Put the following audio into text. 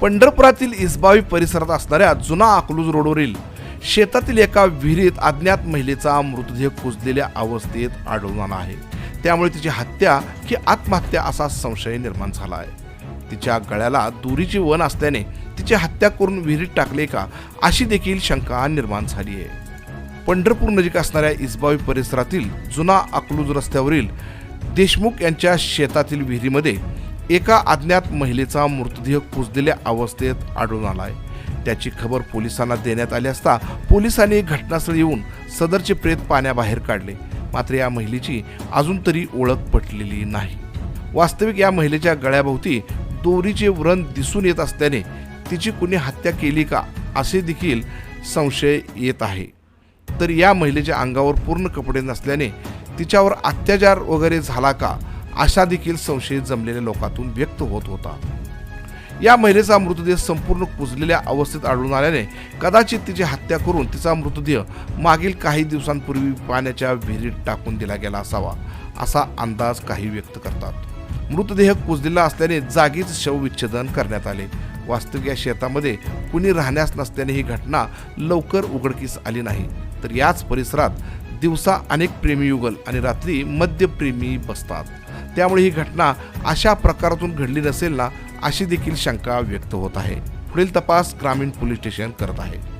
पंढरपुरातील इसबावी परिसरात असणाऱ्या जुना अकलूज रोडवरील शेतातील एका विहिरीत अज्ञात महिलेचा मृतदेह कुजलेल्या अवस्थेत आढळून आला आहे. त्यामुळे तिची हत्या की आत्महत्या असा संशय निर्माण झाला आहे. तिच्या गळ्याला दोरीची वन असल्याने तिची हत्या करून विहिरीत टाकले का अशी देखील शंका निर्माण झाली आहे. पंढरपूर नजीक असणाऱ्या इसबावी परिसरातील जुना अकलूज रस्त्यावरील देशमुख यांच्या शेतातील विहिरीमध्ये एका अज्ञात महिलेचा मृतदेह कुजलेल्या अवस्थेत आढळून आला आहे त्याची खबर पोलिसांना देण्यात आली असता पोलिसांनी घटनास्थळी येऊन सदरचे प्रेत पाण्याबाहेर काढले. मात्र या महिलेची अजून तरी ओळख पटलेली नाही. वास्तविक या महिलेच्या गळ्याभोवती दोरीचे व्रण दिसून येत असल्याने तिची कुणी हत्या केली का असे देखील संशय येत आहे. तर या महिलेच्या अंगावर पूर्ण कपडे नसल्याने तिच्यावर अत्याचार वगैरे झाला का अशा देखील संशय जमलेल्या लोकांतून व्यक्त होत होता. या महिलेचा मृतदेह संपूर्ण कुजलेल्या अवस्थेत आढळून आल्याने कदाचित तिची हत्या करून तिचा मृतदेह मागील काही दिवसांपूर्वी पाण्याच्या विहिरीत टाकून दिला गेला असावा असा अंदाज काही व्यक्त करतात. मृतदेह कुजलेला असल्याने जागीच शवविच्छेदन करण्यात आले. वास्तविक या शेतामध्ये कुणी राहण्यास नसल्याने ही घटना लवकर उघडकीस आली नाही. तर याच परिसरात दिवसा अनेक प्रेमीयुगल आणि रात्री मद्यप्रेमी बसतात. त्यामुळे ही घटना अशा प्रकारातून घडली नसेल ना अशी देखील शंका व्यक्त होत आहे. पुढील तपास ग्रामीण पोलीस स्टेशन करत आहे.